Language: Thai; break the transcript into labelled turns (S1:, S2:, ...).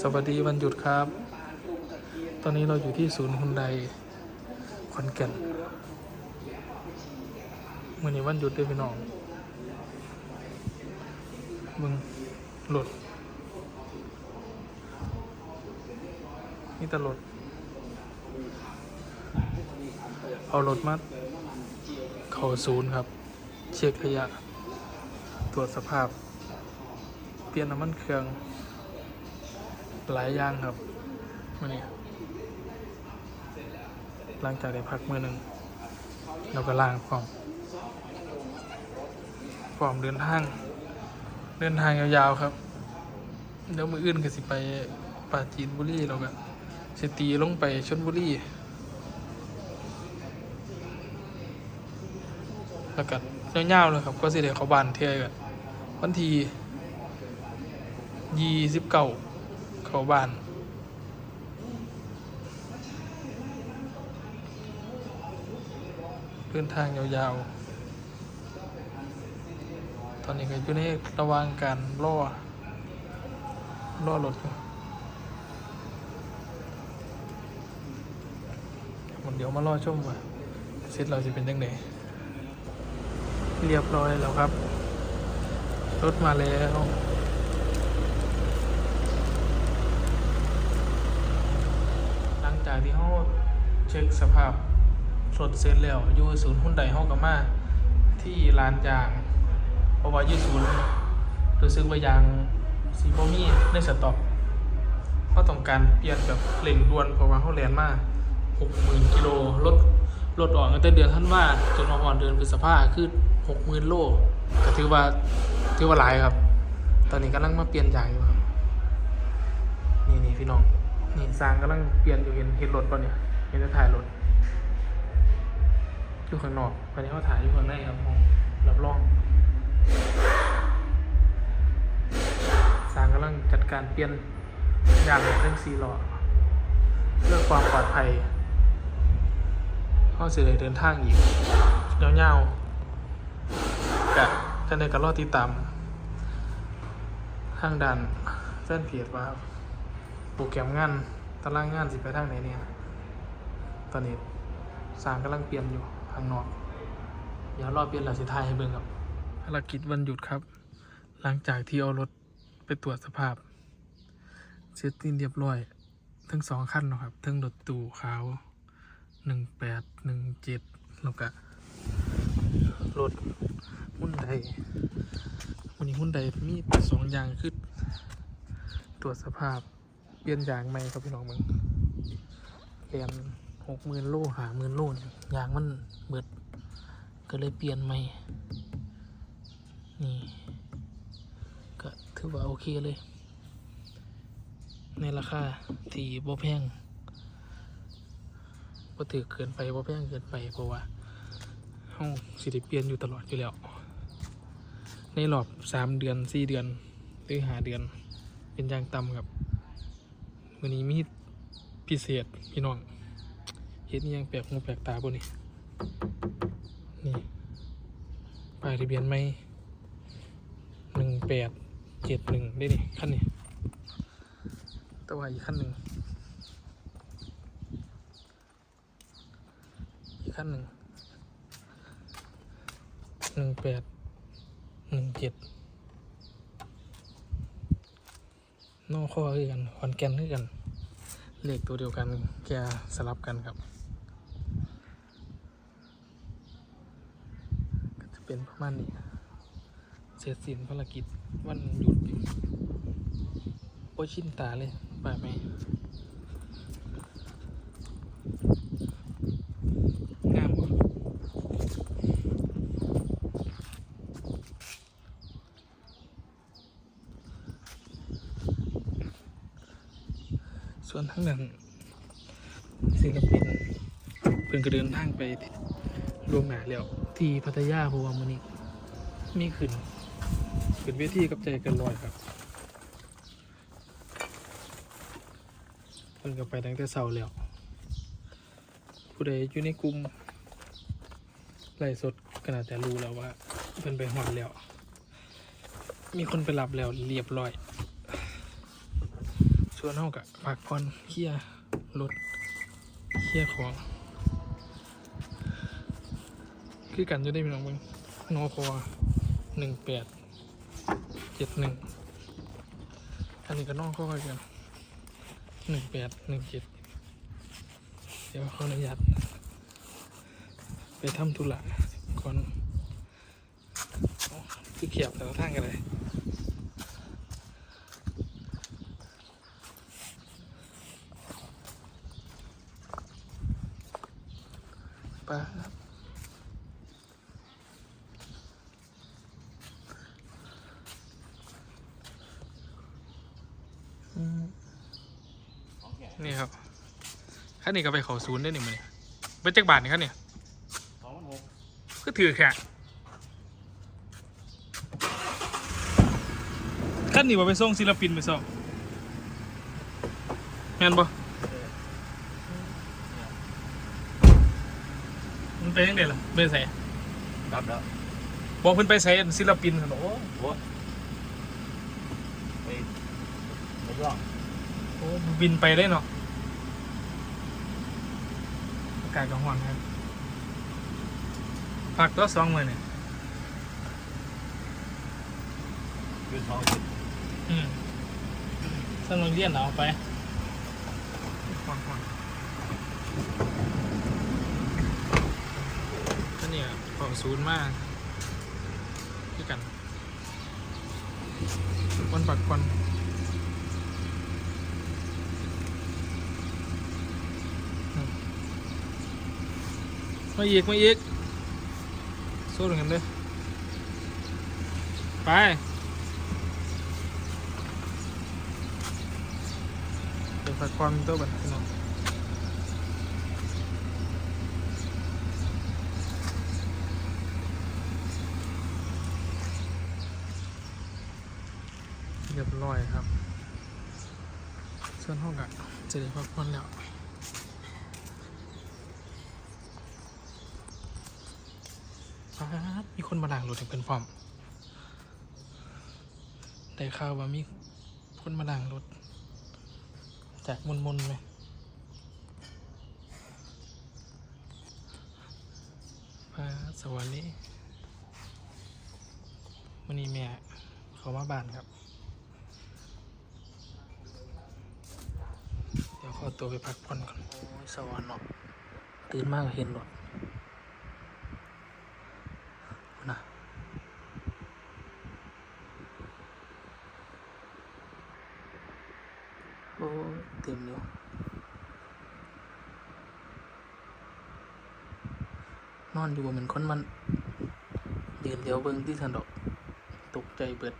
S1: สวัสดีวันหยุดครับ ตอนนี้เราอยู่ที่ศูนย์ฮุนไดขอนแก่นมื่อนี้วันหยุดเด้วยพี่น้องมึงหลดนี่ตลด เอารถมาเข้าศูนย์ครับ เช็คระยะ ตรวจสภาพ เปลี่ยนน้ำมันเครื่อง หลายอย่างครับมื่อนี้หลังจากได้พักมือหนึ่งเราก็ล่างพร้อมพร้อมเดินทาง เดินทางยาวๆครับเดี๋ยวมืออื่นก็สิไปปราจีนบุรีเราก็สิตีลงไปชนบุรีแล้วก็ยาๆเลยครับ ก็สิเดี๋ยวเขาบานเทียกันวันที่ยี่สิบเก้า เข้าบ้านเดินทางยาวๆ ตอนนี้ก็อยู่ในระหว่างการล่อล่อรถอยู่มันเดี๋ยวมาล่อชมว่าเซตเราจะเป็นยังไงเรียบร้อยแล้วครับ รถมาแล้ว หลัง จากที่เขาเช็คสภาพรถเสร็จแล้วอยู่ศูนย์หุ้นใดเขาก็มา ที่ลานยาง เพราะว่าอยู่ศูนย์รู้สึกว่ายางสีโบมีในสต็อกเขาต้องการเปลี่ยนแบบเร่งด่วนเพราะว่าเขาแลนมาหกหมื่นกิโลรถรถออกตั้งแต่เดือนท่านว่าจนมาอ่อนเดือนพฤษภาคือหกหมื่นโลก็ถือว่าถือว่าหลายครับ ตอนนี้กำลังมาเปลี่ยนยางอยู่ครับนี่นี่พี่น้อง นี่สางกำลังเปลี่ยนอยู่เห็นเห็นรถป่ะเนี่ยเห็นจะถ่ายรถอยู่ข้างนอกตอนนี้เขาถ่ายอยู่ข้างในครับห้องรับรองสางกำลังจัดการเปลี่ยนยางเรื่องซีล้อเพื่อความปลอดภัยเขาจะได้เดินทางอีกยาๆกะจะในการรอติดตามทางดันแฟนเพจว่าโปรแกรมงาน ตารางงานสิไปทางไหนเนี่ย ตอนนี้สร้างกำลังเปลี่ยนอยู่ข้างนอก เดี๋ยวรอเปลี่ยนหลังสิทายให้เบิ่งครับ ภารกิจวันหยุดครับ หลังจากที่เอารถไปตรวจสภาพ เสร็จสิ้นเรียบร้อย ทั้งสองขั้นเนาะครับ ทั้งรถตู้ขาวหนึ่งแปดหนึ่งเจ็ดแล้วก็รถหุ้นใดวันนี้หุ้นใดมีสองอย่างคือตรวจสภาพ ปลี่ยนยางใหม่ครับพี่น้องมึงเปลี่ยนหกหมื่นโลหาหมื่นโลนยางมันเบิด ก็เลยเปลี่ยนใหม่ นี่ ก็ถือว่าโอเคเลย ในราคาที่บ่แพงบ่ถือเกินไปบ่แพงเกินไปเพราะว่าเฮาสิได้เปลี่ยนอยู่ตลอดอยู่แล้ว ในรอบสามเดือนสี่เดือน หรือห้าเดือน เป็นอย่างต่ำครับ วันนี้มีพิเศษพี่น้องเห็ดนอิหยังแปลกหูแปลกตาบ่นี่นี่ป้ายทะเบียนไม่หนึ่งแปดเจ็ดหนึ่งได้นี่ขั้นนี้แต่ว่าอีกขั้นหนึ่งอีกขั้นหนึ่งหนึ่งแปดหนึ่งเจ็ด นองข้อคือกันขอนแก่นคือกัน เลขตัวเดียวกันแกสลับกันครับ ก็จะเป็นประมาณนี้ เสร็จสิ้นภารกิจวันหยุดโอ้ชินตาเลยไปไหมงามบ่ ส่วนทั้งนั้นศิลปินเพิ่งก็เดินทางไปร่วมงานแล้ว ที่พัทยาเพราะว่ามันนี้มีขึ้นขึ้นเวทีกับใจกันลอยครับเพิ่นก็ไปตั้งแต่เช้าแล้ว ผู้ใดอยู่ในกลุ่มไล่สดก็น่าจะรู้แล้วว่าเพิ่นไปหอดแล้ว มีคนไปรับแล้วเรียบร้อย ส่วนส่วนเฮากับฝากพรเคลียร์รถเคลียร์ของ คือกันจะได้พี่น้องเบิ่งนอคอหนึ่งแปดเจ็ดหนึ่งอันนี้ก็นอกข้อกันหนึ่งแปดหนึ่งเจ็ดเดี๋ยวขออนุญาตไปทำธุระก่อนอคือเขียบแต่ละทางกันเลย ปครับนี่ครับขั้นนี้ก็ไปเขาศูนย์ได้หนึ่งมันนี่เป็นจักบาทนี่ครับเนี่ย
S2: ก
S1: ก็ถือแค่ขั้นนี้ว่าไปส่งศิลปินไปส่งแม่นบ่มัน ไปยังไงล่ะไปใส่
S2: กลับแล้ว
S1: บอกเพิ่นไปใส่ศิลปินกันโอ้
S2: โอ้ไปไปย่อง
S1: โอ้บินไปได้เนาะอากาศก็ร้อนครับพักตัวสองมือเนี่ย
S2: ยืนท้องสิ
S1: อืมสนุกเรียนเอาไปฟังฟังก็ เนี่ยขอศูนย์มากที่กันคนปักคนอืมมาอีกมาอีกสู้กันเลยไปเดี๋ยวฝากความตัวบันพี่น้อง ร้อยครับ ส่วนห้องอะจะได้พักผ่อนแล้วมีคนมาด่างรถให้เป็นฟอมได้ข่าวว่ามีคนมาด่างรถจากมุนมุนไหมพระสวรรค์นี้วันนี้แม่เขามาบ้านครับ ดี๋ยวขอตัวไปพักผ่อนก่อนโอ้ยสวรรค์เนาะตื่นมากเห็นรถนะโอ้เต็มอยู่นอนอยู่บ่เหมือนคนมันยืนเดียวเบิ่งที่ถนนตกใจเบิด